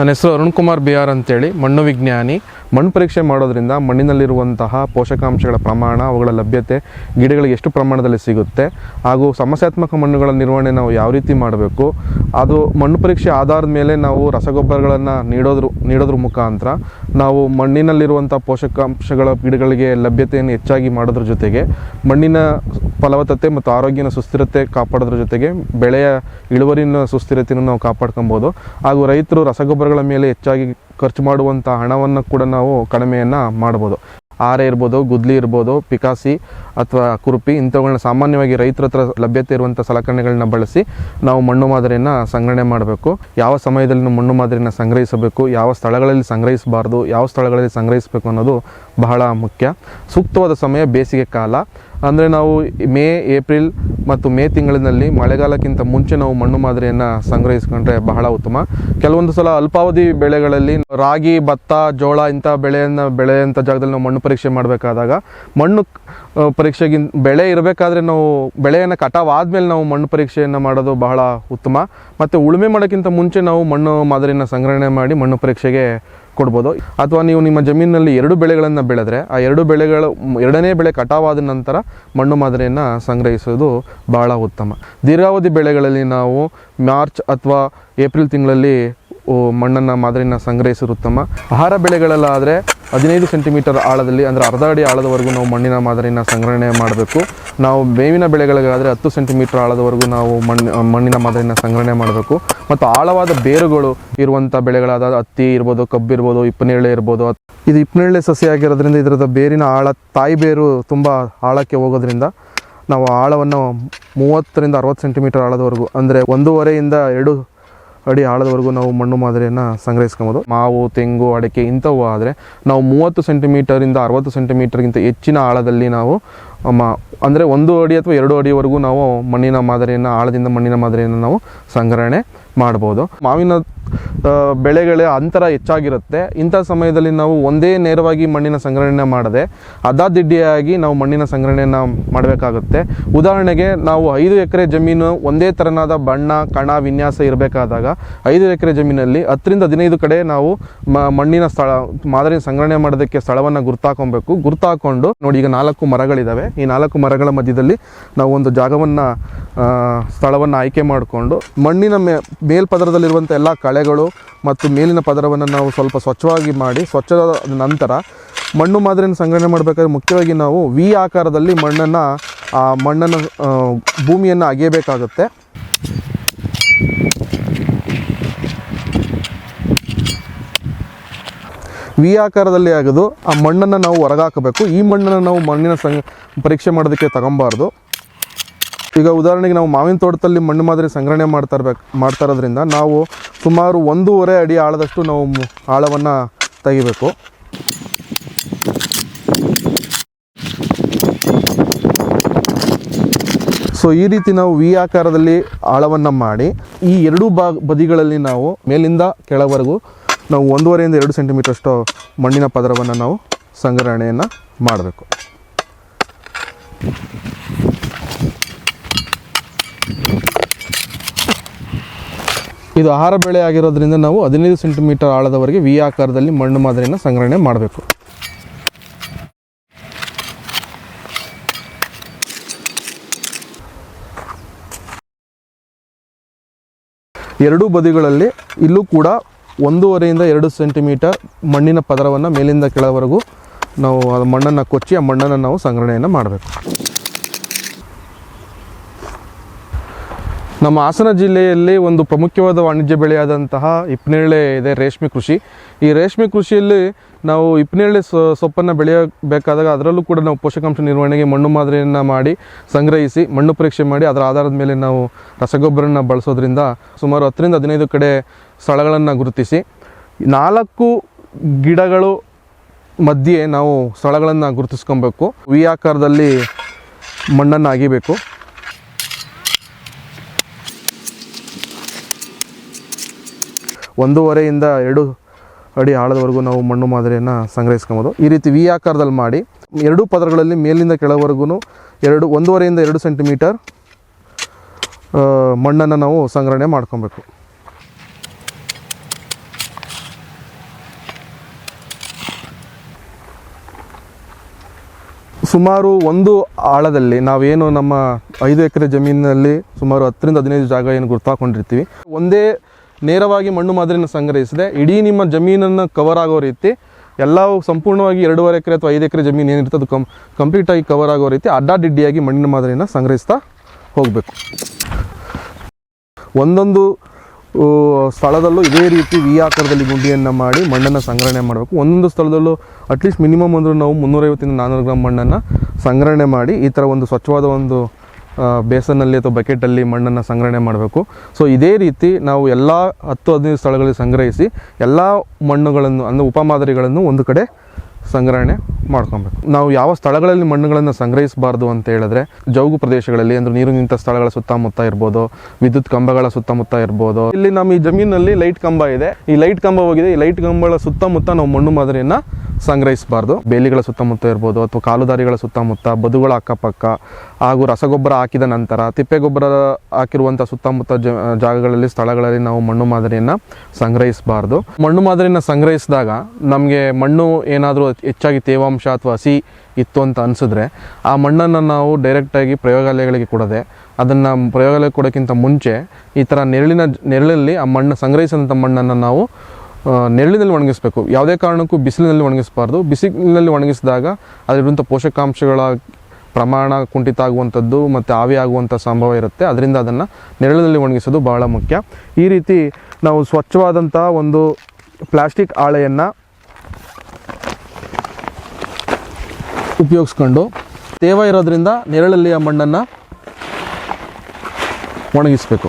ನನ್ನ ಹೆಸರು Arun Kumar B R ಅಂತೇಳಿ ಮಣ್ಣು ವಿಜ್ಞಾನಿ. ಮಣ್ಣು ಪರೀಕ್ಷೆ ಮಾಡೋದ್ರಿಂದ ಮಣ್ಣಿನಲ್ಲಿರುವಂತಹ ಪೋಷಕಾಂಶಗಳ ಪ್ರಮಾಣ, ಅವುಗಳ ಲಭ್ಯತೆ, ಗಿಡಗಳಿಗೆ ಎಷ್ಟು ಪ್ರಮಾಣದಲ್ಲಿ ಸಿಗುತ್ತೆ, ಹಾಗೂ ಸಮಸ್ಯಾತ್ಮಕ ಮಣ್ಣುಗಳ ನಿರ್ವಹಣೆ ನಾವು ಯಾವ ರೀತಿ ಮಾಡಬೇಕು, ಅದು ಮಣ್ಣು ಪರೀಕ್ಷೆ ಆಧಾರದ ಮೇಲೆ ನಾವು ರಸಗೊಬ್ಬರಗಳನ್ನು ನೀಡೋದ್ರ ನೀಡೋದ್ರ ಮುಖಾಂತರ ನಾವು ಮಣ್ಣಿನಲ್ಲಿರುವಂಥ ಪೋಷಕಾಂಶಗಳ ಗಿಡಗಳಿಗೆ ಲಭ್ಯತೆಯನ್ನು ಹೆಚ್ಚಾಗಿ ಮಾಡೋದ್ರ ಜೊತೆಗೆ ಮಣ್ಣಿನ ಫಲವತ್ತತೆ ಮತ್ತು ಆರೋಗ್ಯನ ಸುಸ್ಥಿರತೆ ಕಾಪಾಡೋದ್ರ ಜೊತೆಗೆ ಬೆಳೆಯ ಇಳುವರಿನ ಸುಸ್ಥಿರತೆಯನ್ನು ನಾವು ಕಾಪಾಡ್ಕೊಬೋದು, ಹಾಗೂ ರೈತರು ರಸಗೊಬ್ಬರಗಳ ಮೇಲೆ ಹೆಚ್ಚಾಗಿ ಖರ್ಚು ಮಾಡುವಂಥ ಹಣವನ್ನು ಕೂಡ ನಾವು ಕಡಿಮೆಯನ್ನು ಮಾಡ್ಬೋದು. ಆರೆ ಇರ್ಬೋದು, ಗುದ್ಲಿ ಇರ್ಬೋದು, ಪಿಕಾಸಿ ಅಥವಾ ಕುರುಪಿ ಇಂಥವುಗಳನ್ನ ಸಾಮಾನ್ಯವಾಗಿ ರೈತರ ಹತ್ರ ಲಭ್ಯತೆ ಇರುವಂಥ ಸಲಕರಣೆಗಳನ್ನ ಬಳಸಿ ನಾವು ಮಣ್ಣು ಮಾದರಿಯನ್ನು ಸಂಗ್ರಹಣೆ ಮಾಡಬೇಕು. ಯಾವ ಸಮಯದಲ್ಲಿ ನಾವು ಮಣ್ಣು ಮಾದರಿಯನ್ನು ಸಂಗ್ರಹಿಸಬೇಕು, ಯಾವ ಸ್ಥಳಗಳಲ್ಲಿ ಸಂಗ್ರಹಿಸಬಾರ್ದು, ಯಾವ ಸ್ಥಳಗಳಲ್ಲಿ ಸಂಗ್ರಹಿಸಬೇಕು ಅನ್ನೋದು ಬಹಳ ಮುಖ್ಯ. ಸೂಕ್ತವಾದ ಸಮಯ ಬೇಸಿಗೆ ಕಾಲ. ಅಂದರೆ ನಾವು ಮೇ, ಏಪ್ರಿಲ್ ಮತ್ತು ಮೇ ತಿಂಗಳಿನಲ್ಲಿ ಮಳೆಗಾಲಕ್ಕಿಂತ ಮುಂಚೆ ನಾವು ಮಣ್ಣು ಮಾದರಿಯನ್ನು ಸಂಗ್ರಹಿಸ್ಕೊಂಡ್ರೆ ಬಹಳ ಉತ್ತಮ. ಕೆಲವೊಂದು ಸಲ ಅಲ್ಪಾವಧಿ ಬೆಳೆಗಳಲ್ಲಿ ರಾಗಿ, ಭತ್ತ, ಜೋಳ ಇಂಥ ಬೆಳೆಯನ್ನು ಬೆಳೆಯಂಥ ಜಾಗದಲ್ಲಿ ನಾವು ಮಣ್ಣು ಪರೀಕ್ಷೆ ಮಾಡಬೇಕಾದಾಗ ಮಣ್ಣು ಪರೀಕ್ಷೆಗಿಂತ ಬೆಳೆ ಇರಬೇಕಾದ್ರೆ ನಾವು ಬೆಳೆಯನ್ನು ಕಟಾವು ಆದಮೇಲೆ ನಾವು ಮಣ್ಣು ಪರೀಕ್ಷೆಯನ್ನು ಮಾಡೋದು ಬಹಳ ಉತ್ತಮ. ಮತ್ತು ಉಳುಮೆ ಮಾಡೋಕ್ಕಿಂತ ಮುಂಚೆ ನಾವು ಮಣ್ಣು ಮಾದರಿಯನ್ನು ಸಂಗ್ರಹಣೆ ಮಾಡಿ ಮಣ್ಣು ಪರೀಕ್ಷೆಗೆ ಕೊಡ್ಬೋದು. ಅಥವಾ ನೀವು ನಿಮ್ಮ ಜಮೀನಿನಲ್ಲಿ ಎರಡು ಬೆಳೆಗಳನ್ನು ಬೆಳೆದ್ರೆ ಆ ಎರಡು ಬೆಳೆಗಳು ಎರಡನೇ ಬೆಳೆ ಕಟಾವಾದ ನಂತರ ಮಣ್ಣು ಮಾದರಿಯನ್ನು ಸಂಗ್ರಹಿಸೋದು ಬಹಳ ಉತ್ತಮ. ದೀರ್ಘಾವಧಿ ಬೆಳೆಗಳಲ್ಲಿ ನಾವು ಮಾರ್ಚ್ ಅಥವಾ ಏಪ್ರಿಲ್ ತಿಂಗಳಲ್ಲಿ ಮಣ್ಣನ್ನು, ಮಾದರಿನ ಸಂಗ್ರಹಿಸೋದು ಉತ್ತಮ ಆಹಾರ ಬೆಳೆಗಳಲ್ಲಾದರೆ ಹದಿನೈದು ಸೆಂಟಿಮೀಟರ್ ಆಳದಲ್ಲಿ, ಅಂದರೆ ಅರ್ಧ ಅಡಿ ಆಳದವರೆಗೂ ನಾವು ಮಣ್ಣಿನ ಮಾದರಿನ ಸಂಗ್ರಹಣೆ ಮಾಡಬೇಕು. ನಾವು ಬೇವಿನ ಬೆಳೆಗಳಿಗಾದರೆ ಹತ್ತು ಸೆಂಟಿಮೀಟರ್ ಆಳದವರೆಗೂ ನಾವು ಮಣ್ಣು ಮಣ್ಣಿನ ಮಾದರಿನ ಸಂಗ್ರಹಣೆ ಮಾಡಬೇಕು. ಮತ್ತು ಆಳವಾದ ಬೇರುಗಳು ಇರುವಂಥ ಬೆಳೆಗಳಾದ ಹತ್ತಿ ಇರ್ಬೋದು, ಕಬ್ಬು ಇರ್ಬೋದು ಇಪ್ಪನೇಳೆ ಇರ್ಬೋದು. ಇದು ಇಪ್ಪನೇಳೆ ಸಸ್ಯ ಆಗಿರೋದ್ರಿಂದ ಇದರದ ಬೇರಿನ ಆಳ, ತಾಯಿ ಬೇರು ತುಂಬ ಆಳಕ್ಕೆ ಹೋಗೋದ್ರಿಂದ ನಾವು ಆಳವನ್ನು ಮೂವತ್ತರಿಂದ ಅರವತ್ತು ಸೆಂಟಿಮೀಟರ್ ಆಳದವರೆಗೂ, ಅಂದರೆ ಒಂದೂವರೆಯಿಂದ ಎರಡು ಅಡಿ ಆಳದವರೆಗೂ ನಾವು ಮಣ್ಣು ಮಾದರಿಯನ್ನು ಸಂಗ್ರಹಿಸ್ಕೊಬೋದು. ಮಾವು, ತೆಂಗು, ಅಡಿಕೆ ಇಂಥವು ಆದರೆ ನಾವು ಮೂವತ್ತು ಸೆಂಟಿಮೀಟರಿಂದ ಅರವತ್ತು ಸೆಂಟಿಮೀಟರ್ಗಿಂತ ಹೆಚ್ಚಿನ ಆಳದಲ್ಲಿ ನಾವು ಮಾ ಅಂದರೆ ಒಂದು ಅಡಿ ಅಥವಾ ಎರಡು ಅಡಿವರೆಗೂ ನಾವು ಮಣ್ಣಿನ ಮಾದರಿಯನ್ನು, ಆಳದಿಂದ ಮಣ್ಣಿನ ಮಾದರಿಯನ್ನು ನಾವು ಸಂಗ್ರಹಣೆ ಮಾಡ್ಬೋದು. ಮಾವಿನ ಬೆಳೆಗಳ ಅಂತರ ಹೆಚ್ಚಾಗಿರುತ್ತೆ. ಇಂಥ ಸಮಯದಲ್ಲಿ ನಾವು ಒಂದೇ ನೇರವಾಗಿ ಮಣ್ಣಿನ ಸಂಗ್ರಹಣೆ ಮಾಡದೆ ಅದಾದಿಡ್ಡಿಯಾಗಿ ನಾವು ಮಣ್ಣಿನ ಸಂಗ್ರಹಣೆಯನ್ನು ಮಾಡಬೇಕಾಗುತ್ತೆ. ಉದಾಹರಣೆಗೆ ನಾವು ಐದು ಎಕರೆ ಜಮೀನು ಒಂದೇ ತರನಾದ ಬಣ್ಣ, ಕಣ, ವಿನ್ಯಾಸ ಇರಬೇಕಾದಾಗ ಐದು ಎಕರೆ ಜಮೀನಲ್ಲಿ ಹತ್ತರಿಂದ ಹದಿನೈದು ಕಡೆ ನಾವು ಮಣ್ಣಿನ ಸ್ಥಳ, ಮಾದರಿ ಸಂಗ್ರಹಣೆ ಮಾಡೋದಕ್ಕೆ ಸ್ಥಳವನ್ನು ಗುರ್ತಾಕೊಬೇಕು. ಗುರ್ತಾಕೊಂಡು ನೋಡಿ ಈಗ ನಾಲ್ಕು ಮರಗಳಿದ್ದಾವೆ ಈ ನಾಲ್ಕು ಮರಗಳ ಮಧ್ಯದಲ್ಲಿ ನಾವು ಒಂದು ಜಾಗವನ್ನು ಸ್ಥಳವನ್ನು ಆಯ್ಕೆ ಮಾಡಿಕೊಂಡು ಮಣ್ಣಿನ ಮೇ, ಮೇಲ್ಪದರದಲ್ಲಿರುವಂಥ ಎಲ್ಲ ಕಳೆಗಳು ಮತ್ತು ಮೇಲಿನ ಪದರವನ್ನು ನಾವು ಸ್ವಲ್ಪ ಸ್ವಚ್ಛವಾಗಿ ಮಾಡಿ ಸ್ವಚ್ಛದ ನಂತರ ಮಣ್ಣು ಮಾದರಿಯನ್ನು ಸಂಗ್ರಹಣೆ ಮಾಡಬೇಕಾದ್ರೆ ಮುಖ್ಯವಾಗಿ ನಾವು ವಿ ಆಕಾರದಲ್ಲಿ ಮಣ್ಣನ್ನು, ಆ ಮಣ್ಣನ್ನು ಭೂಮಿಯನ್ನು ಅಗೆಯಬೇಕಾಗುತ್ತೆ. ವಿ ಆಕಾರದಲ್ಲಿ ಆಗೋದು ಆ ಮಣ್ಣನ್ನು ನಾವು ಹೊರಗಾಕಬೇಕು. ಈ ಮಣ್ಣನ್ನು ನಾವು ಮಣ್ಣಿನ ಸಂ ಪರೀಕ್ಷೆ ಮಾಡೋದಕ್ಕೆ ತಗೊಬಾರ್ದು. ಈಗ ಉದಾಹರಣೆಗೆ ನಾವು ಮಾವಿನ ತೋಟದಲ್ಲಿ ಮಣ್ಣು ಮಾದರಿ ಸಂಗ್ರಹಣೆ ಮಾಡ್ತಾ ಇರ್ಬೇಕು, ಮಾಡ್ತಾ ಇರೋದ್ರಿಂದ ನಾವು ಸುಮಾರು ಒಂದೂವರೆ ಅಡಿ ಆಳದಷ್ಟು ನಾವು ಆಳವನ್ನು ತೆಗಿಬೇಕು. ಸೊ ಈ ರೀತಿ ನಾವು ವಿ ಆಕಾರದಲ್ಲಿ ಆಳವನ್ನು ಮಾಡಿ, ಈ ಎರಡೂ ಬದಿಗಳಲ್ಲಿ ನಾವು ಮೇಲಿಂದ ಕೆಳವರೆಗೂ ನಾವು ಒಂದೂವರೆಯಿಂದ ಎರಡು ಸೆಂಟಿಮೀಟರ್ ಅಷ್ಟು ಮಣ್ಣಿನ ಪದರವನ್ನು ನಾವು ಸಂಗ್ರಹಣೆಯನ್ನು ಮಾಡಬೇಕು. ಇದು ಆಹಾರ ಬೆಳೆ ಆಗಿರೋದ್ರಿಂದ ನಾವು ಹದಿನೈದು ಸೆಂಟಿಮೀಟರ್ ಆಳದವರೆಗೆ ವಿ ಆಕಾರದಲ್ಲಿ ಮಣ್ಣು ಮಾದರಿಯನ್ನು ಸಂಗ್ರಹಣೆ ಮಾಡಬೇಕು. ಎರಡೂ ಬದಿಗಳಲ್ಲಿ ಇಲ್ಲೂ ಕೂಡ ಒಂದೂವರೆಯಿಂದ ಎರಡು ಸೆಂಟಿಮೀಟರ್ ಮಣ್ಣಿನ ಪದರವನ್ನು ಮೇಲಿಂದ ಕೆಳವರೆಗೂ ನಾವು ಮಣ್ಣನ್ನು ಕೊಚ್ಚಿ ಆ ಮಣ್ಣನ್ನು ನಾವು ಸಂಗ್ರಹಣೆಯನ್ನು ಮಾಡಬೇಕು. ನಮ್ಮ ಹಾಸನ ಜಿಲ್ಲೆಯಲ್ಲಿ ಒಂದು ಪ್ರಮುಖವಾದ ವಾಣಿಜ್ಯ ಬೆಳೆಯಾದಂತಹ ಇಪ್ನೇಳೆ ಇದೆ, ರೇಷ್ಮೆ ಕೃಷಿ. ಈ ರೇಷ್ಮೆ ಕೃಷಿಯಲ್ಲಿ ನಾವು ಇಪ್ನೇಳೆ ಸೊಪ್ಪನ್ನು ಬೆಳೆಯಬೇಕಾದಾಗ ಅದರಲ್ಲೂ ಕೂಡ ನಾವು ಪೋಷಕಾಂಶ ನಿರ್ವಹಣೆಗೆ ಮಣ್ಣು ಮಾದರಿಯನ್ನು ಮಾಡಿ ಸಂಗ್ರಹಿಸಿ, ಮಣ್ಣು ಪರೀಕ್ಷೆ ಮಾಡಿ ಅದರ ಆಧಾರದ ಮೇಲೆ ನಾವು ರಸಗೊಬ್ಬರನ ಬಳಸೋದ್ರಿಂದ ಸುಮಾರು ಹತ್ತರಿಂದ ಹದಿನೈದು ಕಡೆ ಸ್ಥಳಗಳನ್ನು ಗುರುತಿಸಿ, ನಾಲ್ಕು ಗಿಡಗಳು ಮಧ್ಯೆ ನಾವು ಸ್ಥಳಗಳನ್ನು ಗುರುತಿಸ್ಕೊಬೇಕು. ವಿ ಆಕಾರದಲ್ಲಿ ಮಣ್ಣನ್ನು ಅಗಿಬೇಕು ಒಂದೂವರೆಯಿಂದ ಎರಡು ಅಡಿ ಆಳದವರೆಗೂ ನಾವು ಮಣ್ಣು ಮಾದರಿಯನ್ನು ಸಂಗ್ರಹಿಸ್ಕೊಬೋದು. ಈ ರೀತಿ ವಿ ಆಕಾರದಲ್ಲಿ ಮಾಡಿ ಎರಡೂ ಪದರಗಳಲ್ಲಿ ಮೇಲಿಂದ ಕೆಳವರೆಗೂ ಎರಡು, ಒಂದೂವರೆಯಿಂದ ಎರಡು ಸೆಂಟಿಮೀಟರ್ ಮಣ್ಣನ್ನು ನಾವು ಸಂಗ್ರಹಣೆ ಮಾಡ್ಕೊಬೇಕು. ಸುಮಾರು ಒಂದು ಆಳದಲ್ಲಿ ನಾವೇನು ನಮ್ಮ ಐದು ಎಕರೆ ಜಮೀನಿನಲ್ಲಿ ಸುಮಾರು ಹತ್ತರಿಂದ ಹದಿನೈದು ಜಾಗ ಏನು ಗುರ್ತಾಕೊಂಡಿರ್ತೀವಿ. ಒಂದೇ ನೇರವಾಗಿ ಮಣ್ಣು ಮಾದರಿಯನ್ನು ಸಂಗ್ರಹಿಸಿದೆ. ಇಡೀ ನಿಮ್ಮ ಜಮೀನನ್ನು ಕವರ್ ಆಗೋ ರೀತಿ, ಎಲ್ಲವೂ ಸಂಪೂರ್ಣವಾಗಿ ಎರಡೂವರೆ ಎಕರೆ ಅಥವಾ ಐದು ಎಕರೆ ಜಮೀನು ಏನಿರುತ್ತೆ ಅದು ಕಂ ಕಂಪ್ಲೀಟಾಗಿ ಕವರ್ ಆಗೋ ರೀತಿ ಅಡ್ಡಾಡಿಡ್ಡಿಯಾಗಿ ಮಣ್ಣಿನ ಮಾದರಿಯನ್ನು ಸಂಗ್ರಹಿಸ್ತಾ ಹೋಗಬೇಕು. ಒಂದೊಂದು ಸ್ಥಳದಲ್ಲೂ ಇದೇ ರೀತಿ ವಿ ಆಕಾರದಲ್ಲಿ ಗುಂಡಿಯನ್ನು ಮಾಡಿ ಮಣ್ಣನ್ನು ಸಂಗ್ರಹಣೆ ಮಾಡಬೇಕು. ಒಂದೊಂದು ಸ್ಥಳದಲ್ಲೂ ಅಟ್ಲೀಸ್ಟ್ ಮಿನಿಮಮ್ ಅಂದರೂ ನಾವು ಮುನ್ನೂರೈವತ್ತಿಂದ ನಾನ್ನೂರು ಗ್ರಾಮ್ ಮಣ್ಣನ್ನು ಸಂಗ್ರಹಣೆ ಮಾಡಿ ಈ ಥರ ಒಂದು ಸ್ವಚ್ಛವಾದ ಒಂದು ಬೇಸನ್ನಲ್ಲಿ ಅಥವಾ ಬಕೆಟಲ್ಲಿ ಮಣ್ಣನ್ನು ಸಂಗ್ರಹಣೆ ಮಾಡಬೇಕು. ಸೊ ಇದೇ ರೀತಿ ನಾವು ಎಲ್ಲ ಹತ್ತು ಹದಿನೈದು ಸ್ಥಳಗಳಲ್ಲಿ ಸಂಗ್ರಹಿಸಿ ಎಲ್ಲ ಮಣ್ಣುಗಳನ್ನು, ಅಂದರೆ ಉಪಮಾದರಿಗಳನ್ನು ಒಂದು ಕಡೆ ಸಂಗ್ರಹಣೆ ಮಾಡ್ಕೊಬೇಕು. ನಾವು ಯಾವ ಸ್ಥಳಗಳಲ್ಲಿ ಮಣ್ಣುಗಳನ್ನು ಸಂಗ್ರಹಿಸಬಾರ್ದು ಅಂತ ಹೇಳಿದ್ರೆ ಜೌಗು ಪ್ರದೇಶಗಳಲ್ಲಿ, ಅಂದರೆ ನೀರು ನಿಂತ ಸ್ಥಳಗಳ ಸುತ್ತಮುತ್ತ ಇರ್ಬೋದು, ವಿದ್ಯುತ್ ಕಂಬಗಳ ಸುತ್ತಮುತ್ತ ಇರ್ಬೋದು. ಇಲ್ಲಿ ನಮ್ಮ ಈ ಜಮೀನಲ್ಲಿ ಲೈಟ್ ಕಂಬ ಇದೆ. ಈ ಲೈಟ್ ಕಂಬ ಹೋಗಿದೆ. ಈ ಲೈಟ್ ಕಂಬಗಳ ಸುತ್ತಮುತ್ತ ನಾವು ಮಣ್ಣು ಮಾದರಿಯನ್ನ ಸಂಗ್ರಹಿಸಬಾರ್ದು. ಬೇಲಿಗಳ ಸುತ್ತಮುತ್ತ ಇರ್ಬೋದು ಅಥವಾ ಕಾಲುದಾರಿಗಳ ಸುತ್ತಮುತ್ತ ಬದುಗಳ ಅಕ್ಕಪಕ್ಕ ಹಾಗೂ ರಸಗೊಬ್ಬರ ಹಾಕಿದ ನಂತರ ತಿಪ್ಪೆ ಗೊಬ್ಬರ ಹಾಕಿರುವಂಥ ಸುತ್ತಮುತ್ತ ಜಾಗಗಳಲ್ಲಿ, ಸ್ಥಳಗಳಲ್ಲಿ ನಾವು ಮಣ್ಣು ಮಾದರಿಯನ್ನು ಸಂಗ್ರಹಿಸಬಾರ್ದು. ಮಣ್ಣು ಮಾದರಿಯನ್ನು ಸಂಗ್ರಹಿಸಿದಾಗ ನಮಗೆ ಮಣ್ಣು ಏನಾದರೂ ಹೆಚ್ಚಾಗಿ ತೇವಾಂಶ ಅಥವಾ ಹಸಿ ಇತ್ತು ಅಂತ ಅನಿಸಿದ್ರೆ ಆ ಮಣ್ಣನ್ನು ನಾವು ಡೈರೆಕ್ಟಾಗಿ ಪ್ರಯೋಗಾಲಯಗಳಿಗೆ ಕೊಡದೆ ಅದನ್ನು ಪ್ರಯೋಗಾಲಯಕ್ಕೆ ಕೊಡೋಕ್ಕಿಂತ ಮುಂಚೆ ಈ ಥರ ನೆರಳಿನ, ನೆರಳಲ್ಲಿ ಆ ಮಣ್ಣು ಸಂಗ್ರಹಿಸಿದಂಥ ಮಣ್ಣನ್ನು ನಾವು ನೆರಳಿನಲ್ಲಿ ಒಣಗಿಸ್ಬೇಕು. ಯಾವುದೇ ಕಾರಣಕ್ಕೂ ಬಿಸಿಲಿನಲ್ಲಿ ಒಣಗಿಸಬಾರ್ದು. ಬಿಸಿಲಿನಲ್ಲಿ ಒಣಗಿಸಿದಾಗ ಅದರಿಂದ ಪೋಷಕಾಂಶಗಳ ಪ್ರಮಾಣ ಕುಂಠಿತ ಆಗುವಂಥದ್ದು ಮತ್ತು ಆವಿ ಆಗುವಂಥ ಸಂಭವ ಇರುತ್ತೆ. ಅದರಿಂದ ಅದನ್ನು ನೆರಳಿನಲ್ಲಿ ಒಣಗಿಸೋದು ಬಹಳ ಮುಖ್ಯ. ಈ ರೀತಿ ನಾವು ಸ್ವಚ್ಛವಾದಂಥ ಒಂದು ಪ್ಲಾಸ್ಟಿಕ್ ಹಾಳೆಯನ್ನು ಉಪಯೋಗಿಸ್ಕೊಂಡು ತೇವ ಇರೋದ್ರಿಂದ ನೆರಳಲ್ಲಿಯ ಮಣ್ಣನ್ನು ಒಣಗಿಸಬೇಕು.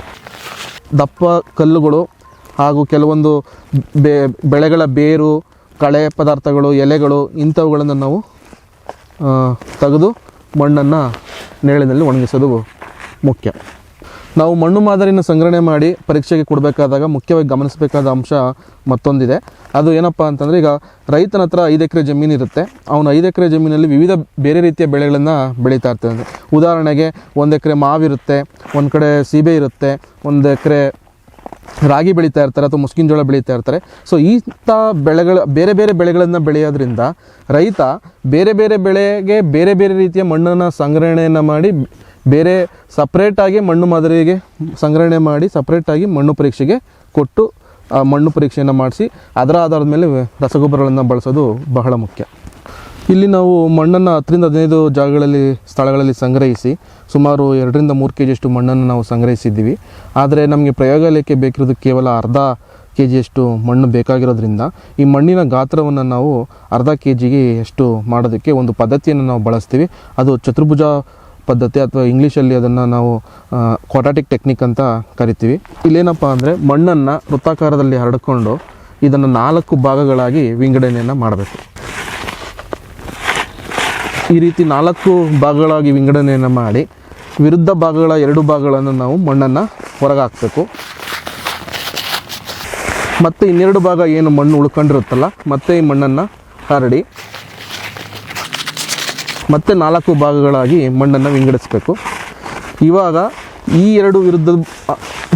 ದಪ್ಪ ಕಲ್ಲುಗಳು ಹಾಗೂ ಕೆಲವೊಂದು ಬೆ, ಬೆಳೆಗಳ ಬೇರು, ಕಳೆ ಪದಾರ್ಥಗಳು, ಎಲೆಗಳು ಇಂಥವುಗಳನ್ನು ನಾವು ತೆಗೆದು ಮಣ್ಣನ್ನು ನೆರಳಿನಲ್ಲಿ ಒಣಗಿಸೋದು ಮುಖ್ಯ. ನಾವು ಮಣ್ಣು ಮಾದರಿಯನ್ನು ಸಂಗ್ರಹಣೆ ಮಾಡಿ ಪರೀಕ್ಷೆಗೆ ಕೊಡಬೇಕಾದಾಗ ಮುಖ್ಯವಾಗಿ ಗಮನಿಸಬೇಕಾದ ಅಂಶ ಮತ್ತೊಂದಿದೆ. ಅದು ಏನಪ್ಪ ಅಂತಂದರೆ ಈಗ ರೈತನ ಹತ್ರ ಐದು ಎಕರೆ ಜಮೀನು ಇರುತ್ತೆ. ಅವನು ಐದು ಎಕರೆ ಜಮೀನಲ್ಲಿ ವಿವಿಧ ಬೇರೆ ರೀತಿಯ ಬೆಳೆಗಳನ್ನು ಬೆಳೀತಾ ಇರ್ತಾನೆ. ಉದಾಹರಣೆಗೆ ಒಂದು ಎಕರೆ ಮಾವಿರುತ್ತೆ, ಒಂದು ಕಡೆ ಸೀಬೆ ಇರುತ್ತೆ, ಒಂದು ಎಕರೆ ರಾಗಿ ಬೆಳೀತಾ ಇರ್ತಾರೆ ಅಥವಾ ಮುಸ್ಕಿನ ಜೋಳ ಬೆಳೀತಾ ಇರ್ತಾರೆ. ಸೊ ಇಂಥ ಬೆಳೆಗಳ, ಬೇರೆ ಬೇರೆ ಬೆಳೆಗಳನ್ನು ಬೆಳೆಯೋದ್ರಿಂದ ರೈತ ಬೇರೆ ಬೇರೆ ಬೆಳೆಗೆ ಬೇರೆ ಬೇರೆ ರೀತಿಯ ಮಣ್ಣನ್ನು ಸಂಗ್ರಹಣೆಯನ್ನು ಮಾಡಿ ಬೇರೆ ಸಪ್ರೇಟಾಗಿ ಮಣ್ಣು ಮಾದರಿಗೆ ಸಂಗ್ರಹಣೆ ಮಾಡಿ ಸಪ್ರೇಟಾಗಿ ಮಣ್ಣು ಪರೀಕ್ಷೆಗೆ ಕೊಟ್ಟು ಮಣ್ಣು ಪರೀಕ್ಷೆಯನ್ನು ಮಾಡಿಸಿ, ಅದರ ಆಧಾರದ ಮೇಲೆ ರಸಗೊಬ್ಬರಗಳನ್ನು ಬಳಸೋದು ಬಹಳ ಮುಖ್ಯ. ಇಲ್ಲಿ ನಾವು ಮಣ್ಣನ್ನು ಹತ್ತರಿಂದ ಹದಿನೈದು ಜಾಗಗಳಲ್ಲಿ, ಸ್ಥಳಗಳಲ್ಲಿ ಸಂಗ್ರಹಿಸಿ ಸುಮಾರು ಎರಡರಿಂದ ಮೂರು ಕೆ ಜಿಯಷ್ಟು ಮಣ್ಣನ್ನು ನಾವು ಸಂಗ್ರಹಿಸಿದ್ದೀವಿ. ಆದರೆ ನಮಗೆ ಪ್ರಯೋಗಾಲಯಕ್ಕೆ ಬೇಕಿರೋದು ಕೇವಲ ಅರ್ಧ ಕೆ ಜಿಯಷ್ಟು ಮಣ್ಣು ಬೇಕಾಗಿರೋದ್ರಿಂದ ಈ ಮಣ್ಣಿನ ಗಾತ್ರವನ್ನು ನಾವು ಅರ್ಧ ಕೆ ಜಿಗೆ ಎಷ್ಟು ಮಾಡೋದಕ್ಕೆ ಒಂದು ಪದ್ಧತಿಯನ್ನು ನಾವು ಬಳಸ್ತೀವಿ. ಅದು ಚತುರ್ಭುಜ ಪದ್ಧತಿ ಅಥವಾ ಇಂಗ್ಲೀಷಲ್ಲಿ ಅದನ್ನು ನಾವು ಕ್ವಾಟಾಟಿಕ್ ಟೆಕ್ನಿಕ್ ಅಂತ ಕರಿತೀವಿ. ಇಲ್ಲೇನಪ್ಪ ಅಂದರೆ ಮಣ್ಣನ್ನು ವೃತ್ತಾಕಾರದಲ್ಲಿ ಹರಡಿಕೊಂಡು ಇದನ್ನು ನಾಲ್ಕು ಭಾಗಗಳಾಗಿ ವಿಂಗಡಣೆಯನ್ನು ಮಾಡಬೇಕು. ಈ ರೀತಿ ನಾಲ್ಕು ಭಾಗಗಳಾಗಿ ವಿಂಗಡಣೆಯನ್ನು ಮಾಡಿ ವಿರುದ್ಧ ಭಾಗಗಳ ಎರಡು ಭಾಗಗಳನ್ನು ನಾವು ಮಣ್ಣನ್ನು ಹೊರಗೆ ಹಾಕಬೇಕು ಮತ್ತು ಇನ್ನೆರಡು ಭಾಗ ಏನು ಮಣ್ಣು ಉಳ್ಕೊಂಡಿರುತ್ತಲ್ಲ, ಮತ್ತೆ ಈ ಮಣ್ಣನ್ನು ಹರಡಿ, ಮತ್ತೆ ನಾಲ್ಕು ಭಾಗಗಳಾಗಿ ಮಣ್ಣನ್ನು ವಿಂಗಡಿಸಬೇಕು. ಇವಾಗ ಈ ಎರಡು ವಿರುದ್ಧ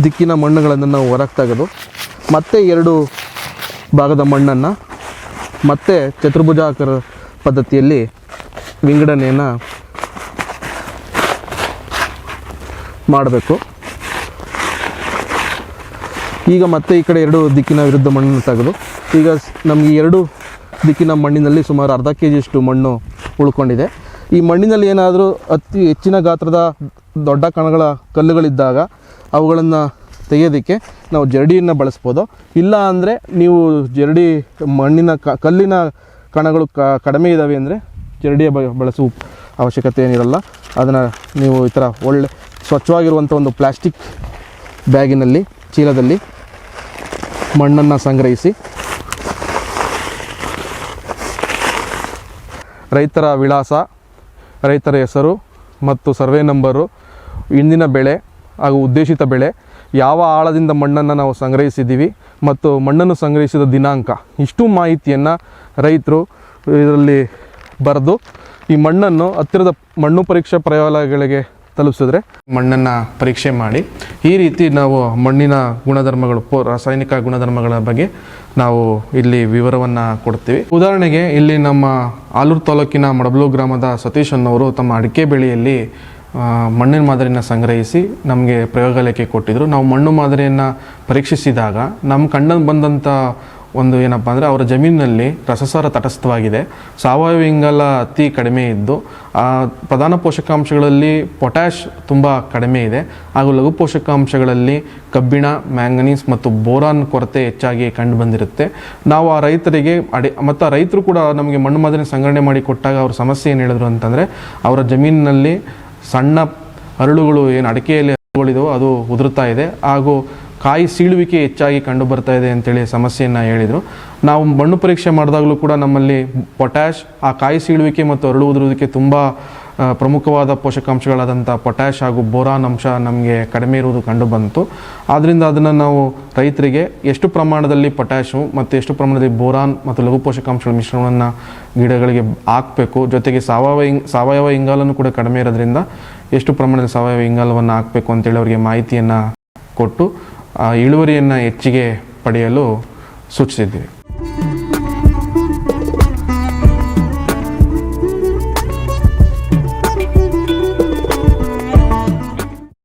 ದಿಕ್ಕಿನ ಮಣ್ಣುಗಳನ್ನು ನಾವು ಹೊರಗೆ ತೆಗೆದು, ಮತ್ತೆ ಎರಡು ಭಾಗದ ಮಣ್ಣನ್ನು ಮತ್ತೆ ಚತುರ್ಭುಜಾಕಾರ ಪದ್ಧತಿಯಲ್ಲಿ ವಿಂಗಡಣೆಯನ್ನು ಮಾಡಬೇಕು. ಈಗ ಮತ್ತೆ ಈ ಕಡೆ ಎರಡು ದಿಕ್ಕಿನ ವಿರುದ್ಧ ಮಣ್ಣನ್ನು ತೆಗೆದು, ಈಗ ನಮಗೆ ಎರಡು ದಿಕ್ಕಿನ ಮಣ್ಣಿನಲ್ಲಿ ಸುಮಾರು ಅರ್ಧ ಕೆ ಜಿಯಷ್ಟು ಮಣ್ಣು ಉಳ್ಕೊಂಡಿದೆ. ಈ ಮಣ್ಣಿನಲ್ಲಿ ಏನಾದರೂ ಅತಿ ಹೆಚ್ಚಿನ ಗಾತ್ರದ ದೊಡ್ಡ ಕಣಗಳ ಕಲ್ಲುಗಳಿದ್ದಾಗ ಅವುಗಳನ್ನು ತೆಗೆಯೋದಕ್ಕೆ ನಾವು ಜರಡಿಯನ್ನು ಬಳಸ್ಬೋದು. ಇಲ್ಲ ಅಂದರೆ ನೀವು ಜರಡಿ ಮಣ್ಣಿನ ಕಲ್ಲಿನ ಕಣಗಳು ಕಡಿಮೆ ಇದ್ದಾವೆ ಅಂದರೆ ಜರಡಿಯ ಬ, ಬಳಸುವ ಅವಶ್ಯಕತೆ ಏನಿರಲ್ಲ, ಅದನ್ನು ನೀವು ಈ ಥರ ಒಳ್ಳೆ ಸ್ವಚ್ಛವಾಗಿರುವಂಥ ಒಂದು ಪ್ಲಾಸ್ಟಿಕ್ ಬ್ಯಾಗಿನಲ್ಲಿ, ಚೀಲದಲ್ಲಿ ಮಣ್ಣನ್ನು ಸಂಗ್ರಹಿಸಿ ರೈತರ ವಿಳಾಸ, ರೈತರ ಹೆಸರು ಮತ್ತು ಸರ್ವೆ ನಂಬರು, ಇಂದಿನ ಬೆಳೆ ಹಾಗೂ ಉದ್ದೇಶಿತ ಬೆಳೆ, ಯಾವ ಆಳದಿಂದ ಮಣ್ಣನ್ನು ನಾವು ಸಂಗ್ರಹಿಸಿದ್ದೀವಿ ಮತ್ತು ಮಣ್ಣನ್ನು ಸಂಗ್ರಹಿಸಿದ ದಿನಾಂಕ, ಇಷ್ಟು ಮಾಹಿತಿಯನ್ನು ರೈತರು ಇದರಲ್ಲಿ ಬರೆದು ಈ ಮಣ್ಣನ್ನು ಹತ್ತಿರದ ಮಣ್ಣು ಪರೀಕ್ಷಾ ಪ್ರಯೋಗಾಲಯಗಳಿಗೆ ತಲುಪಿಸಿದ್ರೆ? ಮಣ್ಣನ್ನು ಪರೀಕ್ಷೆ ಮಾಡಿ ಈ ರೀತಿ ನಾವು ಮಣ್ಣಿನ ಗುಣಧರ್ಮಗಳು, ಪೋ ರಾಸಾಯನಿಕ ಗುಣಧರ್ಮಗಳ ಬಗ್ಗೆ ನಾವು ಇಲ್ಲಿ ವಿವರವನ್ನು ಕೊಡ್ತೀವಿ. ಉದಾಹರಣೆಗೆ ಇಲ್ಲಿ ನಮ್ಮ ಆಲೂರು ತಾಲೂಕಿನ ಮಡಬಲು ಗ್ರಾಮದ ಸತೀಶ್ ಅನ್ನೋರು ತಮ್ಮ ಅಡಿಕೆ ಬೆಳೆಯಲ್ಲಿ ಮಣ್ಣಿನ ಮಾದರಿಯನ್ನು ಸಂಗ್ರಹಿಸಿ ನಮಗೆ ಪ್ರಯೋಗಾಲಯಕ್ಕೆ ಕೊಟ್ಟಿದ್ದರು ನಾವು ಮಣ್ಣು ಮಾದರಿಯನ್ನು ಪರೀಕ್ಷಿಸಿದಾಗ ನಮ್ಮ ಕಣ್ಣಲ್ಲಿ ಬಂದಂಥ ಒಂದು ಏನಪ್ಪ ಅಂದರೆ ಅವರ ಜಮೀನಿನಲ್ಲಿ ರಸಸಾರ ತಟಸ್ಥವಾಗಿದೆ. ಸಾವಯವ ಇಂಗಾಲ ಅತಿ ಕಡಿಮೆ ಇದ್ದು ಆ, ಪ್ರಧಾನ ಪೋಷಕಾಂಶಗಳಲ್ಲಿ ಪೊಟ್ಯಾಶ್ ತುಂಬ ಕಡಿಮೆ ಇದೆ. ಹಾಗೂ ಲಘು ಪೋಷಕಾಂಶಗಳಲ್ಲಿ ಕಬ್ಬಿಣ ಮ್ಯಾಂಗನೀಸ್ ಮತ್ತು ಬೋರಾನ್ ಕೊರತೆ ಹೆಚ್ಚಾಗಿ ಕಂಡು ಬಂದಿರುತ್ತೆ. ನಾವು ಆ ರೈತರಿಗೆ ಅಡಿ ಮತ್ತು ರೈತರು ಕೂಡ ನಮಗೆ ಮಣ್ಣು ಮಾದರಿ ಸಂಗ್ರಹಣೆ ಮಾಡಿ ಕೊಟ್ಟಾಗ ಅವ್ರ ಸಮಸ್ಯೆ ಏನು ಹೇಳಿದ್ರು ಅಂತಂದರೆ ಅವರ ಜಮೀನಿನಲ್ಲಿ ಸಣ್ಣ ಅರಳುಗಳು ಏನು ಅಡಿಕೆಯಲ್ಲಿ ಅದು ಉದುರುತ್ತಾ ಇದೆ. ಹಾಗೂ ಕಾಯಿ ಸೀಳುವಿಕೆ ಹೆಚ್ಚಾಗಿ ಕಂಡು ಬರ್ತಾ ಇದೆ ಅಂತೇಳಿ ಸಮಸ್ಯೆಯನ್ನು ಹೇಳಿದರು. ನಾವು ಮಣ್ಣು ಪರೀಕ್ಷೆ ಮಾಡಿದಾಗಲೂ ಕೂಡ ನಮ್ಮಲ್ಲಿ ಪೊಟ್ಯಾಶ್ ಆ ಕಾಯಿ ಸೀಳುವಿಕೆ ಮತ್ತು ಅರಳು ಉದುರುವಿಕೆ ತುಂಬ ಪ್ರಮುಖವಾದ ಪೋಷಕಾಂಶಗಳಾದಂಥ ಪೊಟ್ಯಾಶ್ ಹಾಗೂ ಬೋರಾನ್ ಅಂಶ ನಮಗೆ ಕಡಿಮೆ ಇರುವುದು ಕಂಡು ಬಂತು ಆದ್ದರಿಂದ ಅದನ್ನು ನಾವು ರೈತರಿಗೆ ಎಷ್ಟು ಪ್ರಮಾಣದಲ್ಲಿ ಪೊಟ್ಯಾಶು ಮತ್ತು ಎಷ್ಟು ಪ್ರಮಾಣದಲ್ಲಿ ಬೋರಾನ್ ಮತ್ತು ಲಘು ಪೋಷಕಾಂಶಗಳ ಮಿಶ್ರಣವನ್ನು ಗಿಡಗಳಿಗೆ ಹಾಕಬೇಕು, ಜೊತೆಗೆ ಸಾವಯವ ಇಂಗ್, ಸಾವಯವ ಇಂಗಾಲನ್ನು ಕೂಡ ಕಡಿಮೆ ಇರೋದ್ರಿಂದ ಎಷ್ಟು ಪ್ರಮಾಣದಲ್ಲಿ ಸಾವಯವ ಇಂಗಾಲವನ್ನು ಹಾಕಬೇಕು ಅಂತೇಳಿ ಅವರಿಗೆ ಮಾಹಿತಿಯನ್ನು ಕೊಟ್ಟು ಇಳುವರಿಯನ್ನು ಹೆಚ್ಚಿಗೆ ಪಡೆಯಲು ಸೂಚಿಸಿದ್ದೀವಿ.